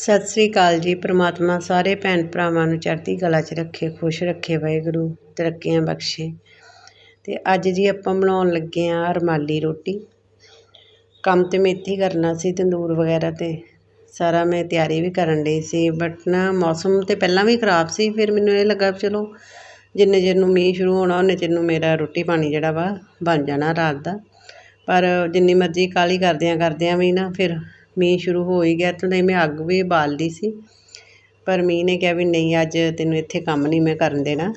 ਸਤਿ ਸ੍ਰੀ ਅਕਾਲ ਜੀ। ਪ੍ਰਮਾਤਮਾ ਸਾਰੇ ਭੈਣ ਭਰਾਵਾਂ ਨੂੰ ਚੜ੍ਹਦੀ ਕਲਾ 'ਚ ਰੱਖੇ, ਖੁਸ਼ ਰੱਖੇ ਵਾਹਿਗੁਰੂ, ਤਰੱਕੀਆਂ ਬਖਸ਼ੇ। ਤੇ ਅੱਜ ਜੀ ਆਪਾਂ ਬਣਾਉਣ ਲੱਗੇ ਆਂ ਰਮਾਲੀ ਰੋਟੀ। ਕੰਮ ਤੇ ਮੈਂ ਇੱਥੇ ਕਰਨਾ ਸੀ, ਤੰਦੂਰ ਵਗੈਰਾ ਤੇ। ਸਾਰਾ ਮੈਂ ਤਿਆਰੀ ਵੀ ਕਰਨ ਲਈ ਸੀ ਬਟ ਨਾ ਮੌਸਮ ਤੇ ਪਹਿਲਾਂ ਵੀ ਖਰਾਬ ਸੀ, ਫਿਰ ਮੈਨੂੰ ਇਹ ਲੱਗਾ ਚਲੋ ਜਿੰਨੇ ਚਿਰ ਨੂੰ ਮੀਂਹ ਸ਼ੁਰੂ ਹੋਣਾ, ਉਹਨੇ ਚਿਰ ਨੂੰ ਮੇਰਾ ਰੋਟੀ ਪਾਣੀ ਜਿਹੜਾ ਵਾ ਬਣ ਜਾਣਾ ਰਾਤ ਦਾ। ਪਰ ਜਿੰਨੀ ਮਰਜ਼ੀ ਕਾਹਲੀ ਕਰਦਿਆਂ ਕਰਦਿਆਂ ਵੀ ਨਾ, ਫਿਰ ਮੀਂਹ ਸ਼ੁਰੂ ਹੋ ਹੀ ਗਿਆ ਤੇ ਨਹੀਂ ਮੈਂ ਅੱਗ ਵੀ ਬਾਲਦੀ ਸੀ। ਪਰ ਮੀਂਹ ਨੇ ਕਿਹਾ ਵੀ ਨਹੀਂ, ਅੱਜ ਤੈਨੂੰ ਇੱਥੇ ਕੰਮ ਨਹੀਂ ਮੈਂ ਕਰਨ ਦੇਣਾ।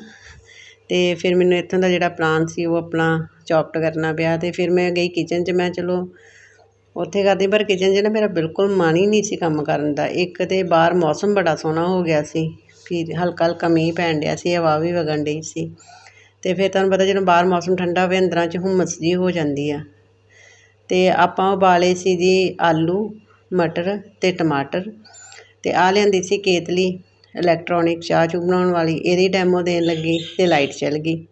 ਅਤੇ ਫਿਰ ਮੈਨੂੰ ਇੱਥੋਂ ਦਾ ਜਿਹੜਾ ਪਲਾਨ ਸੀ ਉਹ ਆਪਣਾ ਚੌਪਟ ਕਰਨਾ ਪਿਆ ਅਤੇ ਫਿਰ ਮੈਂ ਗਈ ਕਿਚਨ 'ਚ, ਮੈਂ ਚਲੋ ਉੱਥੇ ਕਰਦੀ ਪਰ ਕਿਚਨ 'ਚ ਨਾ ਮੇਰਾ ਬਿਲਕੁਲ ਮਨ ਹੀ ਨਹੀਂ ਸੀ ਕੰਮ ਕਰਨ ਦਾ। ਇੱਕ ਤਾਂ ਬਾਹਰ ਮੌਸਮ ਬੜਾ ਸੋਹਣਾ ਹੋ ਗਿਆ ਸੀ, ਫਿਰ ਹਲਕਾ ਹਲਕਾ ਮੀਂਹ ਪੈਣ ਡਿਆ ਸੀ, ਹਵਾ ਵੀ ਵਗਣ ਡਈ ਸੀ। ਅਤੇ ਫਿਰ ਤੁਹਾਨੂੰ ਪਤਾ ਜਦੋਂ ਬਾਹਰ ਮੌਸਮ ਠੰਡਾ ਹੋਵੇ, ਅੰਦਰਾਂ 'ਚ ਹੁਮਸ ਜਿਹੀ ਹੋ ਜਾਂਦੀ ਆ। ਅਤੇ ਆਪਾਂ ਉਬਾਲੇ ਸੀ ਜੀ ਆਲੂ ਮਟਰ ਅਤੇ ਟਮਾਟਰ ਅਤੇ ਆਹ ਲਿਆਂਦੀ ਸੀ ਕੇਤਲੀ ਇਲੈਕਟ੍ਰੋਨਿਕ ਚਾਹ ਚੂਹ ਬਣਾਉਣ ਵਾਲੀ, ਇਹਦੀ ਡੈਮੋ ਦੇਣ ਲੱਗੀ ਅਤੇ ਲਾਈਟ ਚਲ ਗਈ।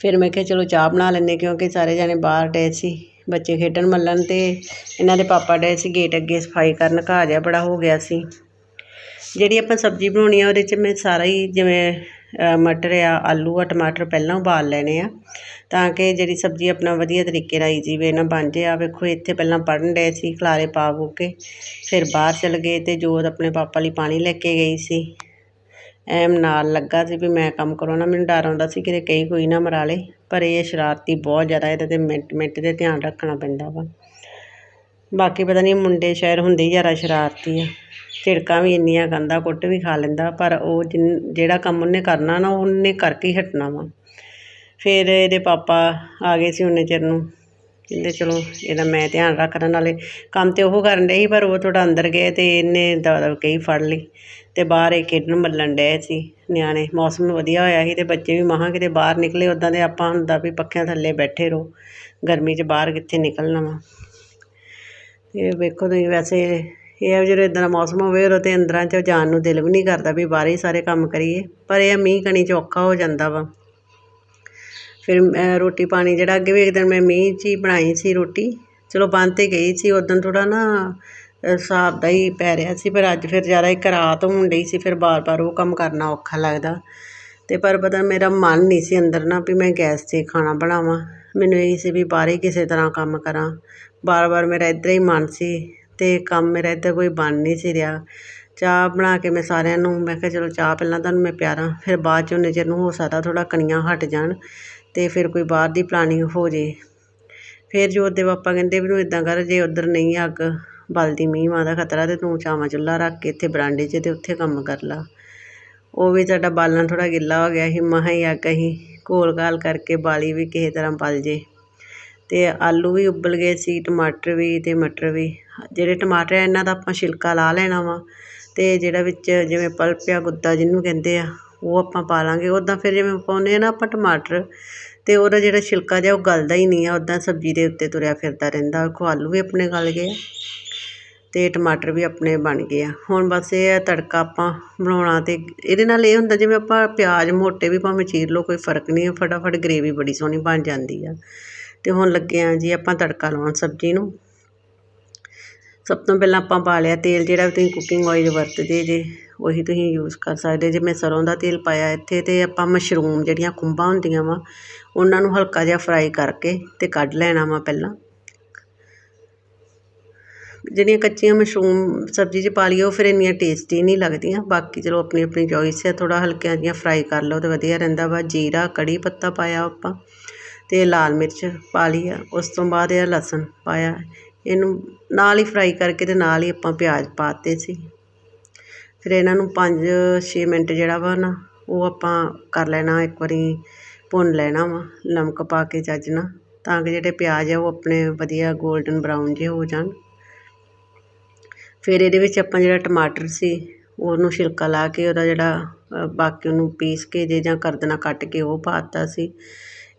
ਫਿਰ ਮੈਂ ਕਿਹਾ, ਚਲੋ ਚਾਹ ਬਣਾ ਲੈਂਦੇ ਕਿਉਂਕਿ ਸਾਰੇ ਜਾਣੇ ਬਾਹਰ ਡੇ ਸੀ, ਬੱਚੇ ਖੇਡਣ ਮੱਲਣ ਅਤੇ ਇਹਨਾਂ ਦੇ ਪਾਪਾ ਡੇ ਸੀ ਗੇਟ ਅੱਗੇ ਸਫ਼ਾਈ ਕਰਨ, ਘਾਹ ਜਿਹਾ ਬੜਾ ਹੋ ਗਿਆ ਸੀ। ਜਿਹੜੀ ਆਪਾਂ ਸਬਜ਼ੀ ਬਣਾਉਣੀ ਆ, ਉਹਦੇ 'ਚ ਮੈਂ ਸਾਰਾ ਹੀ ਜਿਵੇਂ ਮਟਰ ਆ ਆਲੂ ਆ ਟਮਾਟਰ ਪਹਿਲਾਂ ਉਬਾਲ ਲੈਣੇ ਆ ਤਾਂ ਕਿ ਜਿਹੜੀ ਸਬਜ਼ੀ ਆਪਣਾ ਵਧੀਆ ਤਰੀਕੇ ਨਾਲ ਈਜੀ ਵੇ ਨਾਲ ਬਣ ਜੇ। ਆ ਵੇਖੋ, ਇੱਥੇ ਪਹਿਲਾਂ ਪੜ੍ਹਨ ਡਏ ਸੀ ਖਲਾਰੇ ਪਾ ਪੂ ਕੇ, ਫਿਰ ਬਾਹਰ ਚਲ ਗਏ ਅਤੇ ਜੋਤ ਆਪਣੇ ਪਾਪਾ ਲਈ ਪਾਣੀ ਲੈ ਕੇ ਗਈ ਸੀ। ਐਮ ਨਾਲ ਲੱਗਾ ਸੀ ਵੀ ਮੈਂ ਕੰਮ ਕਰੋ ਨਾ, ਮੈਨੂੰ ਡਰ ਆਉਂਦਾ ਸੀ ਕਿਤੇ ਕਈ ਕੋਈ ਨਾ ਮਰਾ ਲੇ ਪਰ ਇਹ ਸ਼ਰਾਰਤੀ ਬਹੁਤ ਜ਼ਿਆਦਾ ਇਹਦੇ ਤੇ ਮਿੰਟ ਮਿੰਟ ਦੇ ਧਿਆਨ ਰੱਖਣਾ ਪੈਂਦਾ ਵਾ। ਬਾਕੀ ਪਤਾ ਨਹੀਂ ਮੁੰਡੇ ਸ਼ਾਇਦ ਹੁੰਦੇ ਹੀ ਜ਼ਿਆਦਾ ਸ਼ਰਾਰਤੀ ਆ। ਝਿੜਕਾਂ ਵੀ ਇੰਨੀਆਂ ਖਾਂਦਾ ਕੁੱਟ ਵੀ ਖਾ ਲੈਂਦਾ, ਪਰ ਉਹ ਜਿਨ, ਜਿਹੜਾ ਕੰਮ ਉਹਨੇ ਕਰਨਾ ਨਾ ਉਹਨੇ ਕਰਕੇ ਹੀ ਹਟਣਾ ਵਾ। ਫਿਰ ਇਹਦੇ ਪਾਪਾ ਆ ਗਏ ਸੀ ਉਨੇ ਚਿਰ ਨੂੰ। ਕਹਿੰਦੇ ਚਲੋ ਇਹਦਾ ਮੈਂ ਧਿਆਨ ਰੱਖਦਾ, ਨਾਲੇ ਕੰਮ ਤੇ ਉਹ ਕਰਨ ਡਏ ਸੀ, ਪਰ ਉਹ ਥੋੜ੍ਹਾ ਅੰਦਰ ਗਏ ਅਤੇ ਇਹਨੇ ਦਵਾ ਦਵ ਕਈ ਫੜ ਲਈ ਅਤੇ ਬਾਹਰ ਇਹ ਖੇਡਣ ਮੱਲਣ ਡਏ ਸੀ ਨਿਆਣੇ। ਮੌਸਮ ਵਧੀਆ ਹੋਇਆ ਸੀ ਅਤੇ ਬੱਚੇ ਵੀ ਮਹਾਂ ਕਿਤੇ ਬਾਹਰ ਨਿਕਲੇ ਉੱਦਾਂ ਦੇ ਆਪਾਂ ਹੁੰਦਾ ਵੀ ਪੱਖਿਆਂ ਥੱਲੇ ਬੈਠੇ ਰਹੋ, ਗਰਮੀ 'ਚ ਬਾਹਰ ਕਿੱਥੇ ਨਿਕਲਣਾ ਵਾ। ਤੇ ਵੇਖੋ ਤੁਸੀਂ ਵੈਸੇ ਇਹ ਜਦੋਂ ਇੱਦਾਂ ਦਾ ਮੌਸਮ ਹੋਵੇ, ਉਦੋਂ ਤਾਂ ਅੰਦਰਾਂ 'ਚ ਜਾਣ ਨੂੰ ਦਿਲ ਵੀ ਨਹੀਂ ਕਰਦਾ ਵੀ ਬਾਹਰ ਹੀ ਸਾਰੇ ਕੰਮ ਕਰੀਏ। ਪਰ ਇਹ ਮੀਂਹ ਕਣੀ 'ਚ ਔਖਾ ਹੋ ਜਾਂਦਾ ਵਾ। ਫਿਰ ਰੋਟੀ ਪਾਣੀ ਜਿਹੜਾ ਅੱਗੇ ਵੀ ਇੱਕ ਦਿਨ ਮੈਂ ਮੀਂਹ 'ਚ ਹੀ ਬਣਾਈ ਸੀ ਰੋਟੀ, ਚਲੋ ਬੰਦ ਤੇ ਗਈ ਸੀ ਉਦੋਂ ਥੋੜ੍ਹਾ ਨਾ ਹਿਸਾਬ ਦਾ ਹੀ ਪੈ ਰਿਹਾ ਸੀ, ਪਰ ਅੱਜ ਫਿਰ ਜ਼ਿਆਦਾ ਇੱਕ ਰਾਤ ਹੋਣ ਡਈ ਸੀ, ਫਿਰ ਵਾਰ ਵਾਰ ਉਹ ਕੰਮ ਕਰਨਾ ਔਖਾ ਲੱਗਦਾ। ਅਤੇ ਪਰ ਪਤਾ ਮੇਰਾ ਮਨ ਨਹੀਂ ਸੀ ਅੰਦਰ ਨਾ ਵੀ ਮੈਂ ਗੈਸ 'ਤੇ ਖਾਣਾ ਬਣਾਵਾਂ। ਮੈਨੂੰ ਇਹੀ ਸੀ ਵੀ ਬਾਹਰ ਹੀ ਕਿਸੇ ਤਰ੍ਹਾਂ ਕੰਮ ਕਰਾਂ। ਵਾਰ ਵਾਰ ਮੇਰਾ ਇੱਧਰ ਹੀ ਮਨ ਸੀ ਅਤੇ ਕੰਮ ਮੇਰਾ ਇੱਧਰ ਕੋਈ ਬਣ ਨਹੀਂ ਸੀ ਰਿਹਾ। ਚਾਹ ਬਣਾ ਕੇ ਮੈਂ ਸਾਰਿਆਂ ਨੂੰ, ਮੈਂ ਕਿਹਾ ਚਲੋ ਚਾਹ ਪਹਿਲਾਂ ਤੁਹਾਨੂੰ ਮੈਂ ਪਿਆਰਾਂ, ਫਿਰ ਬਾਅਦ 'ਚ ਉਹਨੇ ਚਿਰ ਨੂੰ ਹੋ ਸਕਦਾ ਥੋੜ੍ਹਾ ਕਣੀਆਂ ਹਟ ਜਾਣ ਅਤੇ ਫਿਰ ਕੋਈ ਬਾਹਰ ਦੀ ਪਲਾਨਿੰਗ ਹੋ ਜੇ। ਫਿਰ ਜੋਤ ਦੇ ਪਾਪਾ ਕਹਿੰਦੇ ਵੀ ਤੂੰ ਇਦਾਂ ਕਰ, ਜੇ ਉੱਧਰ ਨਹੀਂ ਅੱਗ ਬਲਦੀ ਮੀਂਹ ਮਾਂ ਦਾ ਖਤਰਾ ਤੇ ਤੂੰ ਚਾਵਾਂ ਚੁੱਲ੍ਹਾ ਰੱਖ ਕੇ ਇੱਥੇ ਬਰਾਂਡੇ 'ਚ ਅਤੇ ਉੱਥੇ ਕੰਮ ਕਰ ਲਾ। ਉਹ ਵੀ ਸਾਡਾ ਬਾਲਣ ਥੋੜ੍ਹਾ ਗਿੱਲਾ ਹੋ ਗਿਆ ਸੀ, ਮਹਾਂ ਹੀ ਅੱਗ ਅਸੀਂ ਘੋਲ ਘਾਲ ਕਰਕੇ ਬਾਲੀ ਵੀ ਕਿਸੇ ਤਰ੍ਹਾਂ ਬਲ ਜੇ। ਅਤੇ ਆਲੂ ਵੀ ਉਬਲ ਗਏ ਸੀ, ਟਮਾਟਰ ਵੀ ਅਤੇ ਮਟਰ ਵੀ। ਜਿਹੜੇ ਟਮਾਟਰ ਆ, ਇਹਨਾਂ ਦਾ ਆਪਾਂ ਛਿਲਕਾ ਲਾ ਲੈਣਾ ਵਾ। ਅਤੇ ਜਿਹੜਾ ਵਿੱਚ ਜਿਵੇਂ ਪਲਪ ਆ ਗੁੱਦਾ ਜਿਹਨੂੰ ਕਹਿੰਦੇ ਆ, ਉਹ ਆਪਾਂ ਪਾ ਲਾਂਗੇ। ਉੱਦਾਂ ਫਿਰ ਜਿਵੇਂ ਪਾਉਂਦੇ ਹਾਂ ਨਾ ਆਪਾਂ ਟਮਾਟਰ ਅਤੇ ਉਹਦਾ ਜਿਹੜਾ ਛਿਲਕਾ ਜਿਹਾ ਉਹ ਗਲਦਾ ਹੀ ਨਹੀਂ ਆ। ਉੱਦਾਂ ਸਬਜ਼ੀ ਦੇ ਉੱਤੇ ਤੁਰਿਆ ਫਿਰਦਾ ਰਹਿੰਦਾ। ਵੇਖੋ ਆਲੂ ਵੀ ਆਪਣੇ ਗਲ ਗਏ ਆ। ਅਤੇ ਟਮਾਟਰ ਵੀ ਆਪਣੇ ਬਣ ਗਏ ਆ। ਹੁਣ ਬਸ ਇਹ ਆ ਤੜਕਾ ਆਪਾਂ ਬਣਾਉਣਾ ਅਤੇ ਇਹਦੇ ਨਾਲ ਇਹ ਹੁੰਦਾ ਜਿਵੇਂ ਆਪਾਂ ਪਿਆਜ਼ ਮੋਟੇ ਵੀ ਭਾਵੇਂ ਚੀਰ ਲਓ, ਕੋਈ ਫ਼ਰਕ ਨਹੀਂ, ਫਟਾਫਟ ਗਰੇਵੀ ਬੜੀ ਸੋਹਣੀ ਬਣ ਜਾਂਦੀ ਆ। ਅਤੇ ਹੁਣ ਲੱਗੇ ਹਾਂ ਜੀ ਆਪਾਂ ਤੜਕਾ ਲਾਉਣ ਸਬਜ਼ੀ ਨੂੰ। ਸਭ ਤੋਂ ਪਹਿਲਾਂ ਆਪਾਂ ਪਾ ਲਿਆ ਤੇਲ ਜਿਹੜਾ ਤੁਸੀਂ ਕੁਕਿੰਗ ਆਇਲ ਵਰਤਦੇ ਜੇ, ਉਹੀ ਤੁਸੀਂ ਯੂਜ਼ ਕਰ ਸਕਦੇ ਜੇ। ਮੈਂ ਸਰੋਂ ਦਾ ਤੇਲ ਪਾਇਆ ਇੱਥੇ ਤੇ ਆਪਾਂ ਮਸ਼ਰੂਮ ਜਿਹੜੀਆਂ ਖੁੰਬਾਂ ਹੁੰਦੀਆਂ ਵਾ, ਉਹਨਾਂ ਨੂੰ ਹਲਕਾ ਜਿਹਾ ਫਰਾਈ ਕਰਕੇ ਤੇ ਕੱਢ ਲੈਣਾ ਵਾ ਪਹਿਲਾਂ। ਜਿਹੜੀਆਂ ਕੱਚੀਆਂ ਮਸ਼ਰੂਮ ਸਬਜ਼ੀ 'ਚ ਪਾ ਲਈਏ, ਉਹ ਫਿਰ ਇੰਨੀਆਂ ਟੇਸਟੀ ਨਹੀਂ ਲੱਗਦੀਆਂ। ਬਾਕੀ ਚਲੋ ਆਪਣੀ ਆਪਣੀ ਚੋਇਸ ਹੈ, ਥੋੜ੍ਹਾ ਹਲਕੀਆਂ ਜਿਹੀਆਂ ਫਰਾਈ ਕਰ ਲਓ ਤਾਂ ਵਧੀਆ ਰਹਿੰਦਾ ਵਾ। ਜੀਰਾ, ਕੜੀ ਪੱਤਾ ਪਾਇਆ ਆਪਾਂ ਅਤੇ ਲਾਲ ਮਿਰਚ ਪਾ ਲਈ ਆ। ਉਸ ਤੋਂ ਬਾਅਦ ਇਹ ਲਸਣ ਪਾਇਆ। ਇਹਨੂੰ ਨਾਲ ਹੀ ਫਰਾਈ ਕਰਕੇ ਅਤੇ ਨਾਲ ਹੀ ਆਪਾਂ ਪਿਆਜ਼ ਪਾਤੇ ਸੀ। ਫਿਰ ਇਹਨਾਂ ਨੂੰ 5-6 ਮਿੰਟ ਜਿਹੜਾ ਵਾ ਨਾ, ਉਹ ਆਪਾਂ ਕਰ ਲੈਣਾ, ਇੱਕ ਵਾਰੀ ਭੁੰਨ ਲੈਣਾ ਵਾ, ਨਮਕ ਪਾ ਕੇ ਚੱਜ ਨਾਲ, ਤਾਂ ਕਿ ਜਿਹੜੇ ਪਿਆਜ਼ ਆ, ਉਹ ਆਪਣੇ ਵਧੀਆ ਗੋਲਡਨ ਬਰਾਊਨ ਜਿਹੇ ਹੋ ਜਾਣ। ਫਿਰ ਇਹਦੇ ਵਿੱਚ ਆਪਾਂ ਜਿਹੜਾ ਟਮਾਟਰ ਸੀ, ਉਹਨੂੰ ਛਿਲਕਾ ਲਾ ਕੇ ਉਹਦਾ ਜਿਹੜਾ ਬਾਕੀ ਉਹਨੂੰ ਪੀਸ ਕੇ ਜੇ ਜਾਂ ਕਰਦਨਾ ਕੱਟ ਕੇ ਉਹ ਪਾ ਪਾਤਾ ਸੀ।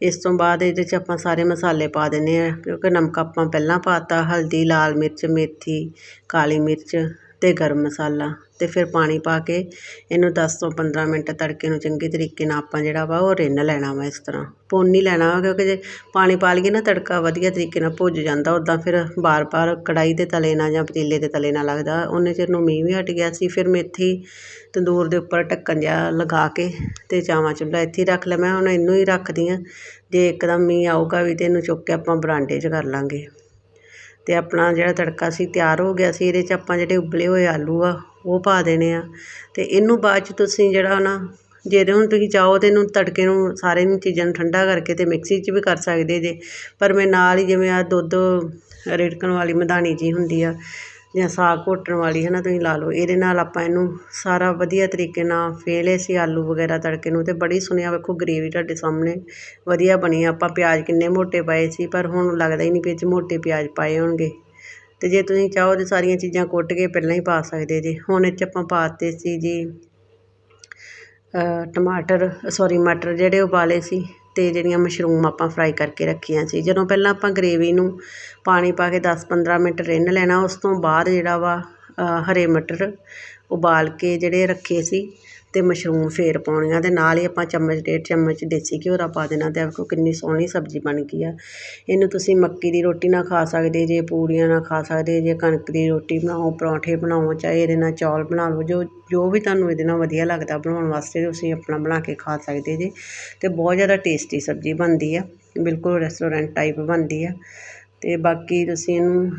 ਇਸ ਤੋਂ ਬਾਅਦ ਇਹਦੇ 'ਚ ਆਪਾਂ ਸਾਰੇ ਮਸਾਲੇ ਪਾ ਦਿੰਦੇ ਹਾਂ, ਕਿਉਂਕਿ ਨਮਕ ਆਪਾਂ ਪਹਿਲਾਂ ਪਾ ਤਾ ਹਲਦੀ, ਲਾਲ ਮਿਰਚ, ਮੇਥੀ, ਕਾਲੀ ਮਿਰਚ ਅਤੇ ਗਰਮ ਮਸਾਲਾ ਅਤੇ ਫਿਰ ਪਾਣੀ ਪਾ ਕੇ ਇਹਨੂੰ ਦਸ ਤੋਂ ਪੰਦਰਾਂ ਮਿੰਟ ਤੜਕੇ ਨੂੰ ਚੰਗੇ ਤਰੀਕੇ ਨਾਲ ਆਪਾਂ ਜਿਹੜਾ ਵਾ ਉਹ ਰਿੰਨ ਲੈਣਾ ਵਾ ਇਸ ਤਰ੍ਹਾਂ। ਭੁੰਨ ਹੀ ਲੈਣਾ ਵਾ ਕਿਉਂਕਿ ਜੇ ਪਾਣੀ ਪਾ ਲਈਏ ਨਾ ਤੜਕਾ ਵਧੀਆ ਤਰੀਕੇ ਨਾਲ ਭੁੱਜ ਜਾਂਦਾ ਉੱਦਾਂ ਫਿਰ ਵਾਰ ਵਾਰ ਕੜਾਹੀ 'ਤੇ ਤਲੇ ਨਾਲ ਜਾਂ ਪਤੀਲੇ 'ਤੇ ਤਲੇ ਨਾਲ ਲੱਗਦਾ। ਉਹਨੇ ਚਿਰ ਨੂੰ ਮੀਂਹ ਵੀ ਹਟ ਗਿਆ ਸੀ, ਫਿਰ ਮੇਥੀ ਤੰਦੂਰ ਦੇ ਉੱਪਰ ਢੱਕਣ ਜਿਹਾ ਲਗਾ ਕੇ ਅਤੇ ਚਾਵਾਂ ਚੁੱਲ੍ਹਾ ਇੱਥੇ ਹੀ ਰੱਖ ਲਿਆ। ਮੈਂ ਹੁਣ ਇਹਨੂੰ ਹੀ ਰੱਖਦੀ ਹਾਂ ਜੇ ਇੱਕਦਮ ਮੀਂਹ ਆਊਗਾ ਵੀ ਤਾਂ ਇਹਨੂੰ ਚੁੱਕ ਕੇ ਆਪਾਂ ਬਰਾਂਡੇ 'ਚ ਕਰ ਲਵਾਂਗੇ ਅਤੇ ਆਪਣਾ ਜਿਹੜਾ ਤੜਕਾ ਸੀ ਤਿਆਰ ਹੋ ਗਿਆ ਸੀ, ਇਹਦੇ 'ਚ ਆਪਾਂ ਜਿਹੜੇ ਉਬਲੇ ਹੋਏ ਆਲੂ ਆ, ਉਹ ਪਾ ਦੇਣੇ ਆ। ਅਤੇ ਇਹਨੂੰ ਬਾਅਦ 'ਚ ਤੁਸੀਂ ਜਿਹੜਾ ਨਾ ਜੇ ਤਾਂ ਹੁਣ ਤੁਸੀਂ ਚਾਹੋ ਤਾਂ ਇਹਨੂੰ ਤੜਕੇ ਨੂੰ ਸਾਰੇ ਨੂੰ ਚੀਜ਼ਾਂ ਨੂੰ ਠੰਡਾ ਕਰਕੇ ਅਤੇ ਮਿਕਸੀ 'ਚ ਵੀ ਕਰ ਸਕਦੇ ਜੇ। ਪਰ ਮੈਂ ਨਾਲ ਹੀ ਜਿਵੇਂ ਆਹ ਦੁੱਧ ਰਿੜਕਣ ਵਾਲੀ ਮਧਾਣੀ ਜਿਹੀ ਹੁੰਦੀ ਆ ਜਾਂ ਸਾਗ ਘੋਟਣ ਵਾਲੀ ਹੈ ਨਾ, ਤੁਸੀਂ ਲਾ ਲਓ। ਇਹਦੇ ਨਾਲ ਆਪਾਂ ਇਹਨੂੰ ਸਾਰਾ ਵਧੀਆ ਤਰੀਕੇ ਨਾਲ ਫੇਹ ਲਏ ਸੀ ਆਲੂ ਵਗੈਰਾ ਤੜਕੇ ਨੂੰ ਅਤੇ ਬੜੀ ਸੁਣਿਆ ਵੇਖੋ ਗਰੇਵੀ ਤੁਹਾਡੇ ਸਾਹਮਣੇ ਵਧੀਆ ਬਣੀ ਆਪਾਂ ਪਿਆਜ਼ ਕਿੰਨੇ ਮੋਟੇ ਪਾਏ ਸੀ, ਪਰ ਹੁਣ ਲੱਗਦਾ ਹੀ ਨਹੀਂ ਵੀ ਇਹ 'ਚ ਮੋਟੇ ਪਿਆਜ਼ ਪਾਏ ਹੋਣਗੇ। ਅਤੇ ਜੇ ਤੁਸੀਂ ਚਾਹੋ ਤਾਂ ਸਾਰੀਆਂ ਚੀਜ਼ਾਂ ਕੁੱਟ ਕੇ ਪਹਿਲਾਂ ਹੀ ਪਾ ਸਕਦੇ ਜੇ। ਹੁਣ ਇਹ 'ਚ ਆਪਾਂ ਪਾ ਦਿੱਤੇ ਸੀ ਜੀ ਟਮਾਟਰ ਸੋਰੀ ਮਟਰ ਜਿਹੜੇ ਉਬਾਲੇ ਸੀ। ਅਤੇ ਜਿਹੜੀਆਂ ਮਸ਼ਰੂਮ ਆਪਾਂ ਫਰਾਈ ਕਰਕੇ ਰੱਖੀਆਂ ਸੀ। ਜਦੋਂ ਪਹਿਲਾਂ ਆਪਾਂ ਗਰੇਵੀ ਨੂੰ ਪਾਣੀ ਪਾ ਕੇ ਦਸ ਪੰਦਰਾਂ ਮਿੰਟ ਰਿੰਨ ਲੈਣਾ, ਉਸ ਤੋਂ ਬਾਅਦ ਜਿਹੜਾ ਵਾ ਹਰੇ ਮਟਰ ਉਬਾਲ ਕੇ ਜਿਹੜੇ ਰੱਖੇ ਸੀ ਅਤੇ ਮਸ਼ਰੂਮ ਫੇਰ ਪਾਉਣੀਆਂ ਅਤੇ ਨਾਲ ਹੀ ਆਪਾਂ ਚਮਚ, ਡੇਢ ਚਮਚ ਦੇਸੀ ਘਿਓ ਦਾ ਪਾ ਦੇਣਾ ਅਤੇ ਵੇਖੋ ਕਿੰਨੀ ਸੋਹਣੀ ਸਬਜ਼ੀ ਬਣ ਗਈ ਆ। ਇਹਨੂੰ ਤੁਸੀਂ ਮੱਕੀ ਦੀ ਰੋਟੀ ਨਾਲ ਖਾ ਸਕਦੇ, ਜੇ ਪੂੜੀਆਂ ਨਾਲ ਖਾ ਸਕਦੇ, ਜੇ ਕਣਕ ਦੀ ਰੋਟੀ ਬਣਾਓ, ਪਰੌਂਠੇ ਬਣਾਓ, ਚਾਹੇ ਇਹਦੇ ਨਾਲ ਚੌਲ ਬਣਾ ਲਓ, ਜੋ ਜੋ ਵੀ ਤੁਹਾਨੂੰ ਇਹਦੇ ਨਾਲ ਵਧੀਆ ਲੱਗਦਾ ਬਣਾਉਣ ਵਾਸਤੇ ਤੁਸੀਂ ਆਪਣਾ ਬਣਾ ਕੇ ਖਾ ਸਕਦੇ ਜੇ। ਅਤੇ ਬਹੁਤ ਜ਼ਿਆਦਾ ਟੇਸਟੀ ਸਬਜ਼ੀ ਬਣਦੀ ਆ, ਬਿਲਕੁਲ ਰੈਸਟੋਰੈਂਟ ਟਾਈਪ ਬਣਦੀ ਆ। ਅਤੇ ਬਾਕੀ ਤੁਸੀਂ ਇਹਨੂੰ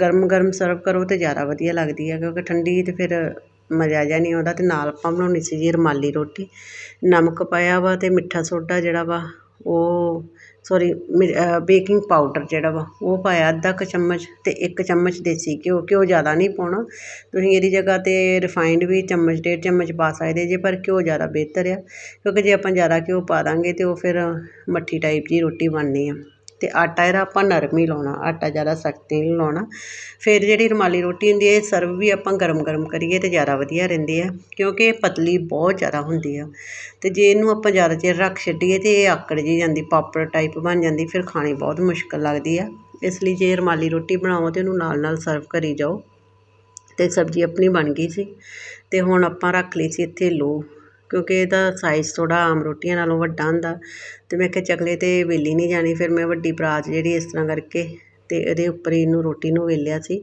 ਗਰਮ ਗਰਮ ਸਰਵ ਕਰੋ ਤਾਂ ਜ਼ਿਆਦਾ ਵਧੀਆ ਲੱਗਦੀ ਹੈ ਕਿਉਂਕਿ ਠੰਡੀ ਤਾਂ ਫਿਰ ਮਜ਼ਾ ਜਿਹਾ ਨਹੀਂ ਆਉਂਦਾ ਅਤੇ ਨਾਲ ਆਪਾਂ ਬਣਾਉਣੀ ਸੀ ਜੀ ਰੁਮਾਲੀ ਰੋਟੀ। ਨਮਕ ਪਾਇਆ ਵਾ ਅਤੇ ਮਿੱਠਾ ਸੋਡਾ ਜਿਹੜਾ ਵਾ, ਉਹ ਸੋਰੀ ਬੇਕਿੰਗ ਪਾਊਡਰ ਜਿਹੜਾ ਵਾ, ਉਹ ਪਾਇਆ ਅੱਧਾ ਕੁ ਚਮਚ ਅਤੇ ਇੱਕ ਚਮਚ ਦੇਸੀ ਘਿਓ। ਘਿਓ ਜ਼ਿਆਦਾ ਨਹੀਂ ਪਾਉਣਾ। ਤੁਸੀਂ ਇਹਦੀ ਜਗ੍ਹਾ 'ਤੇ ਰਿਫਾਇੰਡ ਵੀ ਚਮਚ, ਡੇਢ ਚਮਚ ਪਾ ਸਕਦੇ ਜੇ, ਪਰ ਘਿਓ ਜ਼ਿਆਦਾ ਬਿਹਤਰ ਆ। ਕਿਉਂਕਿ ਜੇ ਆਪਾਂ ਜ਼ਿਆਦਾ ਘਿਓ ਪਾ ਦਾਂਗੇ ਤਾਂ ਉਹ ਫਿਰ ਮੱਠੀ ਟਾਈਪ ਜਿਹੀ ਰੋਟੀ ਬਣਨੀ ਆ। ਅਤੇ ਆਟਾ ਇਹਦਾ ਆਪਾਂ ਨਰਮ ਹੀ ਲਾਉਣਾ, ਆਟਾ ਜ਼ਿਆਦਾ ਸਖਤ ਨਹੀਂ ਲਾਉਣਾ। ਫਿਰ ਜਿਹੜੀ ਰੁਮਾਲੀ ਰੋਟੀ ਹੁੰਦੀ ਹੈ, ਇਹ ਸਰਵ ਵੀ ਆਪਾਂ ਗਰਮ ਗਰਮ ਕਰੀਏ ਤਾਂ ਜ਼ਿਆਦਾ ਵਧੀਆ ਰਹਿੰਦੀ ਹੈ, ਕਿਉਂਕਿ ਇਹ ਪਤਲੀ ਬਹੁਤ ਜ਼ਿਆਦਾ ਹੁੰਦੀ ਆ। ਅਤੇ ਜੇ ਇਹਨੂੰ ਆਪਾਂ ਜ਼ਿਆਦਾ ਚਿਰ ਰੱਖ ਛੱਡੀਏ ਤਾਂ ਇਹ ਆਕੜ ਜਿਹੀ ਜਾਂਦੀ, ਪਾਪੜ ਟਾਈਪ ਬਣ ਜਾਂਦੀ, ਫਿਰ ਖਾਣੀ ਬਹੁਤ ਮੁਸ਼ਕਿਲ ਲੱਗਦੀ ਆ। ਇਸ ਲਈ ਜੇ ਰੁਮਾਲੀ ਰੋਟੀ ਬਣਾਓ ਤਾਂ ਉਹਨੂੰ ਨਾਲ ਨਾਲ ਸਰਵ ਕਰੀ ਜਾਓ। ਅਤੇ ਸਬਜ਼ੀ ਆਪਣੀ ਬਣ ਗਈ ਸੀ। ਅਤੇ ਹੁਣ ਆਪਾਂ ਰੱਖ ਲਈ ਸੀ ਇੱਥੇ ਲੋ। ਕਿਉਂਕਿ ਇਹਦਾ ਸਾਈਜ਼ ਥੋੜ੍ਹਾ ਆਮ ਰੋਟੀਆਂ ਨਾਲੋਂ ਵੱਡਾ ਹੁੰਦਾ। ਅਤੇ ਮੈਂ ਕਿਹਾ ਚਕਲੇ 'ਤੇ ਵੇਲੀ ਨਹੀਂ ਜਾਣੀ। ਫਿਰ ਮੈਂ ਵੱਡੀ ਪਰਾਤ ਜਿਹੜੀ ਇਸ ਤਰ੍ਹਾਂ ਕਰਕੇ ਅਤੇ ਇਹਦੇ ਉੱਪਰ ਇਹਨੂੰ ਰੋਟੀ ਨੂੰ ਵੇਲਿਆ ਸੀ।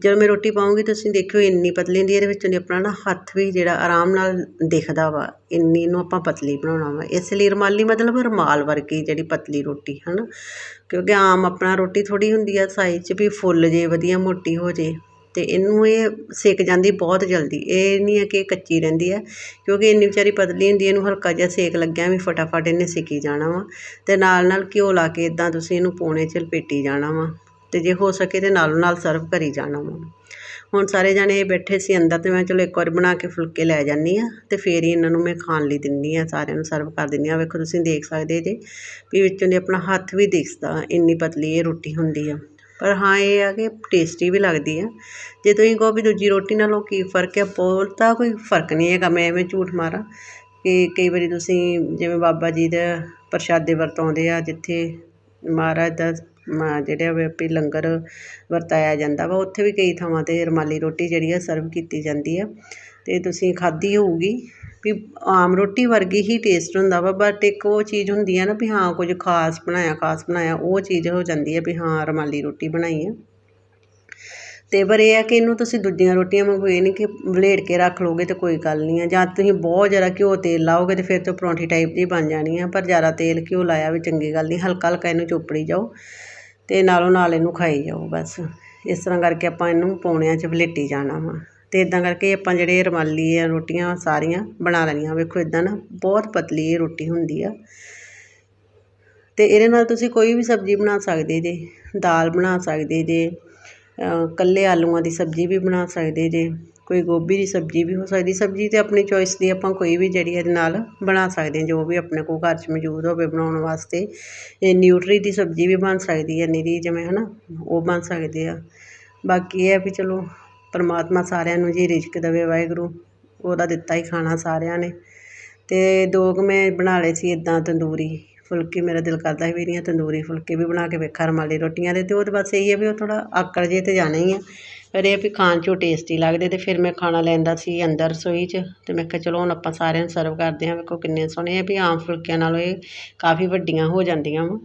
ਜਦੋਂ ਮੈਂ ਰੋਟੀ ਪਾਊਂਗੀ ਤੁਸੀਂ ਦੇਖਿਓ ਇੰਨੀ ਪਤਲੀ ਹੁੰਦੀ ਇਹਦੇ ਵਿੱਚੋਂ ਦੀ ਆਪਣਾ ਨਾ ਹੱਥ ਵੀ ਜਿਹੜਾ ਆਰਾਮ ਨਾਲ ਦਿਖਦਾ ਵਾ। ਇੰਨੀ ਇਹਨੂੰ ਆਪਾਂ ਪਤਲੀ ਬਣਾਉਣਾ ਵਾ। ਇਸ ਲਈ ਰੁਮਾਲੀ ਮਤਲਬ ਰੁਮਾਲ ਵਰਗੀ ਜਿਹੜੀ ਪਤਲੀ ਰੋਟੀ ਹੈ ਨਾ ਕਿਉਂਕਿ ਆਮ ਆਪਣਾ ਰੋਟੀ ਥੋੜ੍ਹੀ ਹੁੰਦੀ ਆ ਸਾਈਜ਼ 'ਚ ਵੀ, ਫੁੱਲ ਜੇ, ਵਧੀਆ ਮੋਟੀ ਹੋ ਜੇ। ਅਤੇ ਇਹਨੂੰ ਇਹ ਸਿੱਕ ਜਾਂਦੀ ਬਹੁਤ ਜਲਦੀ। ਇਹ ਨਹੀਂ ਹੈ ਕਿ ਕੱਚੀ ਰਹਿੰਦੀ ਹੈ, ਕਿਉਂਕਿ ਇੰਨੀ ਵਿਚਾਰੀ ਪਤਲੀ ਹੁੰਦੀ ਇਹਨੂੰ ਹਲਕਾ ਜਿਹਾ ਸੇਕ ਲੱਗਿਆ ਵੀ ਫਟਾਫਟ ਇਹਨੇ ਸਿੱਕੀ ਜਾਣਾ ਵਾ। ਅਤੇ ਨਾਲ ਨਾਲ ਘਿਓ ਲਾ ਕੇ ਇੱਦਾਂ ਤੁਸੀਂ ਇਹਨੂੰ ਪੌਣੇ 'ਚ ਲਪੇਟੀ ਜਾਣਾ ਵਾ। ਅਤੇ ਜੇ ਹੋ ਸਕੇ ਤਾਂ ਨਾਲੋਂ ਨਾਲ ਸਰਵ ਕਰੀ ਜਾਣਾ ਵਾ। ਹੁਣ ਸਾਰੇ ਜਾਣੇ ਬੈਠੇ ਸੀ ਅੰਦਰ ਅਤੇ ਮੈਂ ਚਲੋ ਇੱਕ ਵਾਰ ਬਣਾ ਕੇ ਫੁਲਕੇ ਲੈ ਜਾਂਦੀ ਹਾਂ ਅਤੇ ਫਿਰ ਹੀ ਇਹਨਾਂ ਨੂੰ ਮੈਂ ਖਾਣ ਲਈ ਦਿੰਦੀ ਹਾਂ, ਸਾਰਿਆਂ ਨੂੰ ਸਰਵ ਕਰ ਦਿੰਦੀ ਹਾਂ। ਵੇਖੋ ਤੁਸੀਂ ਦੇਖ ਸਕਦੇ ਜੇ ਵੀ ਵਿੱਚੋਂ ਦੀ ਆਪਣਾ ਹੱਥ ਵੀ ਦਿਖਦਾ, ਇੰਨੀ ਪਤਲੀ ਇਹ ਰੋਟੀ ਹੁੰਦੀ ਆ। ਪਰ ਹਾਂ, ਇਹ ਆ ਕਿ ਟੇਸਟੀ ਵੀ ਲੱਗਦੀ ਆ। ਜੇ ਤੁਸੀਂ ਕਹੋ ਵੀ ਦੂਜੀ ਰੋਟੀ ਨਾਲੋਂ ਕੀ ਫ਼ਰਕ ਹੈ ਬਹੁਤ ਤਾਂ ਕੋਈ ਫ਼ਰਕ ਨਹੀਂ ਹੈਗਾ, ਮੈਂ ਐਵੇਂ ਝੂਠ ਮਾਰਾਂ ਕਿ ਕਈ ਵਾਰੀ ਤੁਸੀਂ ਜਿਵੇਂ ਬਾਬਾ ਜੀ ਦਾ ਪ੍ਰਸ਼ਾਦੇ ਵਰਤਾਉਂਦੇ ਆ, ਜਿੱਥੇ ਮਹਾਰਾਜ ਦਾ ਜਿਹੜੇ ਵੀ ਲੰਗਰ ਵਰਤਾਇਆ ਜਾਂਦਾ ਵਾ, ਉੱਥੇ ਵੀ ਕਈ ਥਾਵਾਂ 'ਤੇ ਰੁਮਾਲੀ ਰੋਟੀ ਜਿਹੜੀ ਆ ਸਰਵ ਕੀਤੀ ਜਾਂਦੀ ਆ। ਅਤੇ ਤੁਸੀਂ ਖਾਧੀ ਹੋਊਗੀ। ਵੀ ਆਮ ਰੋਟੀ ਵਰਗੀ ਹੀ ਟੇਸਟ ਹੁੰਦਾ ਵਾ ਬਟ ਇੱਕ ਉਹ ਚੀਜ਼ ਹੁੰਦੀ ਆ ਨਾ ਵੀ ਹਾਂ, ਕੁਝ ਖਾਸ ਬਣਾਇਆ ਖਾਸ ਬਣਾਇਆ, ਉਹ ਚੀਜ਼ ਹੋ ਜਾਂਦੀ ਹੈ ਵੀ ਹਾਂ, ਰੁਮਾਲੀ ਰੋਟੀ ਬਣਾਈ ਆ। ਅਤੇ ਪਰ ਇਹ ਹੈ ਕਿ ਇਹਨੂੰ ਤੁਸੀਂ ਦੂਜੀਆਂ ਰੋਟੀਆਂ ਵਾਂਗੂ ਇਹ ਨਹੀਂ ਕਿ ਵਲੇਟ ਕੇ ਰੱਖ ਲਓਗੇ ਤਾਂ ਕੋਈ ਗੱਲ ਨਹੀਂ ਆ। ਜਾਂ ਤੁਸੀਂ ਬਹੁਤ ਜ਼ਿਆਦਾ ਘਿਓ ਤੇਲ ਲਾਓਗੇ ਤਾਂ ਫਿਰ ਤਾਂ ਪਰੌਂਠੀ ਟਾਈਪ ਦੀ ਬਣ ਜਾਣੀ ਆ, ਪਰ ਜ਼ਿਆਦਾ ਤੇਲ ਘਿਓ ਲਾਇਆ ਵੀ ਚੰਗੀ ਗੱਲ ਨਹੀਂ ਹਲਕਾ ਹਲਕਾ ਇਹਨੂੰ ਚੋਪੜੀ ਜਾਓ ਅਤੇ ਨਾਲੋਂ ਨਾਲ ਇਹਨੂੰ ਖਾਈ ਜਾਓ, ਬਸ। ਇਸ ਤਰ੍ਹਾਂ ਕਰਕੇ ਆਪਾਂ ਇਹਨੂੰ ਪੌਣਿਆਂ 'ਚ ਵਲੇਟੀ ਜਾਣਾ ਵਾ। ਅਤੇ ਇੱਦਾਂ ਕਰਕੇ ਆਪਾਂ ਜਿਹੜੇ ਰੁਮਾਲੀ ਆ, ਰੋਟੀਆਂ ਸਾਰੀਆਂ ਬਣਾ ਲੈਣੀਆਂ। ਵੇਖੋ ਇੱਦਾਂ ਨਾ ਬਹੁਤ ਪਤਲੀ ਇਹ ਰੋਟੀ ਹੁੰਦੀ ਆ। ਅਤੇ ਇਹਦੇ ਨਾਲ ਤੁਸੀਂ ਕੋਈ ਵੀ ਸਬਜ਼ੀ ਬਣਾ ਸਕਦੇ ਜੇ, ਦਾਲ ਬਣਾ ਸਕਦੇ ਜੇ ਇਕੱਲੇ ਆਲੂਆਂ ਦੀ ਸਬਜ਼ੀ ਵੀ ਬਣਾ ਸਕਦੇ ਜੇ, ਕੋਈ ਗੋਭੀ ਦੀ ਸਬਜ਼ੀ ਵੀ ਹੋ ਸਕਦੀ। ਸਬਜ਼ੀ ਤਾਂ ਆਪਣੀ ਚੋਇਸ ਦੀ ਆਪਾਂ ਕੋਈ ਵੀ ਜਿਹੜੀ ਇਹਦੇ ਨਾਲ ਬਣਾ ਸਕਦੇ ਹਾਂ, ਜੋ ਵੀ ਆਪਣੇ ਕੋਲ ਘਰ 'ਚ ਮੌਜੂਦ ਹੋਵੇ ਬਣਾਉਣ ਵਾਸਤੇ। ਇਹ ਨਿਊਟਰੀ ਦੀ ਸਬਜ਼ੀ ਵੀ ਬਣ ਸਕਦੀ ਹੈ, ਨਿਰੀ ਜਿਵੇਂ ਹੈ ਨਾ ਉਹ ਬਣ ਸਕਦੇ ਆ। ਬਾਕੀ ਇਹ ਆ ਵੀ ਚਲੋ ਪਰਮਾਤਮਾ ਸਾਰਿਆਂ ਨੂੰ ਜੀ ਰਿਜ਼ਕ ਦੇਵੇ ਵਾਹਿਗੁਰੂ, ਉਹਦਾ ਦਿੱਤਾ ਹੀ ਖਾਣਾ ਸਾਰਿਆਂ ਨੇ। ਅਤੇ ਦੋ ਕੁ ਮੈਂ ਬਣਾ ਲਏ ਸੀ ਇੱਦਾਂ ਤੰਦੂਰੀ ਫੁਲਕੇ, ਮੇਰਾ ਦਿਲ ਕਰਦਾ ਸੀ ਵੀ ਇਹਦੀਆਂ ਤੰਦੂਰੀ ਫੁਲਕੇ ਵੀ ਬਣਾ ਕੇ ਵੇਖਾਂ, ਰੁਮਾਲੀ ਰੋਟੀਆਂ ਦੇ। ਅਤੇ ਉਹ ਤਾਂ ਬਸ ਇਹੀ ਹੈ ਵੀ ਉਹ ਥੋੜ੍ਹਾ ਆਕੜ ਜਿਹੇ ਤਾਂ ਜਾਣਾ ਹੀ ਆ। ਪਰ ਇਹ ਵੀ ਖਾਣ 'ਚੋਂ ਟੇਸਟੀ ਲੱਗਦੇ ਅਤੇ ਫਿਰ ਮੈਂ ਖਾਣਾ ਲੈਂਦਾ ਸੀ ਅੰਦਰ ਰਸੋਈ 'ਚ। ਅਤੇ ਮੈਂ ਕਿਹਾ ਚਲੋ ਹੁਣ ਆਪਾਂ ਸਾਰਿਆਂ ਨੂੰ ਸਰਵ ਕਰਦੇ ਹਾਂ, ਵੇਖੋ ਕਿੰਨੇ ਸੋਹਣੇ ਆ ਵੀ ਆਮ ਫੁਲਕਿਆਂ ਨਾਲੋਂ ਇਹ ਕਾਫੀ ਵੱਡੀਆਂ ਹੋ ਜਾਂਦੀਆਂ ਵਾ।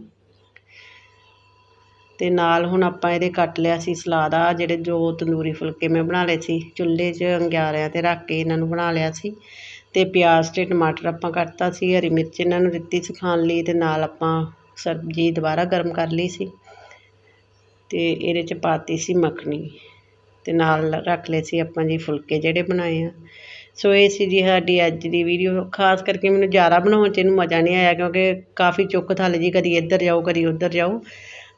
ਅਤੇ ਨਾਲ ਹੁਣ ਆਪਾਂ ਇਹਦੇ ਕੱਟ ਲਿਆ ਸੀ ਸਲਾਦ, ਆਹ ਜਿਹੜੇ ਜੋ ਤੰਦੂਰੀ ਫੁਲਕੇ ਮੈਂ ਬਣਾ ਲਏ ਸੀ, ਚੁੱਲ੍ਹੇ 'ਚ ਅੰਗਿਆਰਿਆਂ 'ਤੇ ਰੱਖ ਕੇ ਇਹਨਾਂ ਨੂੰ ਬਣਾ ਲਿਆ ਸੀ। ਅਤੇ ਪਿਆਜ਼ ਅਤੇ ਟਮਾਟਰ ਆਪਾਂ ਕੱਟਤਾ ਸੀ, ਹਰੀ ਮਿਰਚ ਇਹਨਾਂ ਨੂੰ ਦਿੱਤੀ ਸੀ ਖਾਣ ਲਈ ਅਤੇ ਨਾਲ ਆਪਾਂ ਸਬਜ਼ੀ ਦੁਬਾਰਾ ਗਰਮ ਕਰ ਲਈ ਸੀ। ਅਤੇ ਇਹਦੇ 'ਚ ਪਾਤੀ ਸੀ ਮੱਖਣੀ ਅਤੇ ਨਾਲ ਰੱਖ ਲਏ ਸੀ ਆਪਾਂ ਜੀ ਫੁਲਕੇ ਜਿਹੜੇ ਬਣਾਏ ਆ। ਸੋ ਇਹ ਸੀ ਜੀ ਸਾਡੀ ਅੱਜ ਦੀ ਵੀਡੀਓ, ਖਾਸ ਕਰਕੇ ਮੈਨੂੰ ਜ਼ਿਆਦਾ ਬਣਾਉਣ 'ਚ ਇਹਨੂੰ ਮਜ਼ਾ ਨਹੀਂ ਆਇਆ ਕਿਉਂਕਿ ਕਾਫੀ ਚੁੱਕ ਥੱਲ ਜੀ, ਕਦੀ ਇੱਧਰ ਜਾਓ, ਕਦੀ ਉੱਧਰ ਜਾਓ।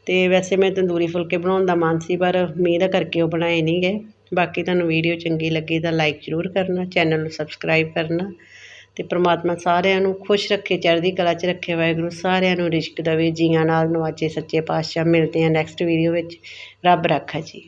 ਅਤੇ ਵੈਸੇ ਮੈਂ ਤੰਦੂਰੀ ਫੁਲਕੇ ਬਣਾਉਣ ਦਾ ਮਨ ਸੀ, ਪਰ ਮੀਂਹ ਦਾ ਕਰਕੇ ਉਹ ਬਣਾਏ ਨਹੀਂ ਗਏ। ਬਾਕੀ ਤੁਹਾਨੂੰ ਵੀਡੀਓ ਚੰਗੀ ਲੱਗੀ ਤਾਂ ਲਾਈਕ ਜ਼ਰੂਰ ਕਰਨਾ ਚੈਨਲ ਨੂੰ ਸਬਸਕ੍ਰਾਈਬ ਕਰਨਾ ਅਤੇ ਪਰਮਾਤਮਾ ਸਾਰਿਆਂ ਨੂੰ ਖੁਸ਼ ਰੱਖੇ, ਚੜ੍ਹਦੀ ਕਲਾ 'ਚ ਰੱਖੇ। ਵਾਹਿਗੁਰੂ ਸਾਰਿਆਂ ਨੂੰ ਰਿਸ਼ਕ ਦੇਵੇ, ਜੀਆਂ ਨਾਲ ਨਵਾਜੇ ਸੱਚੇ ਪਾਤਸ਼ਾਹ। ਮਿਲਦੇ ਹਾਂ ਨੈਕਸਟ ਵੀਡੀਓ ਵਿੱਚ। ਰੱਬ ਰਾਖਾ ਜੀ।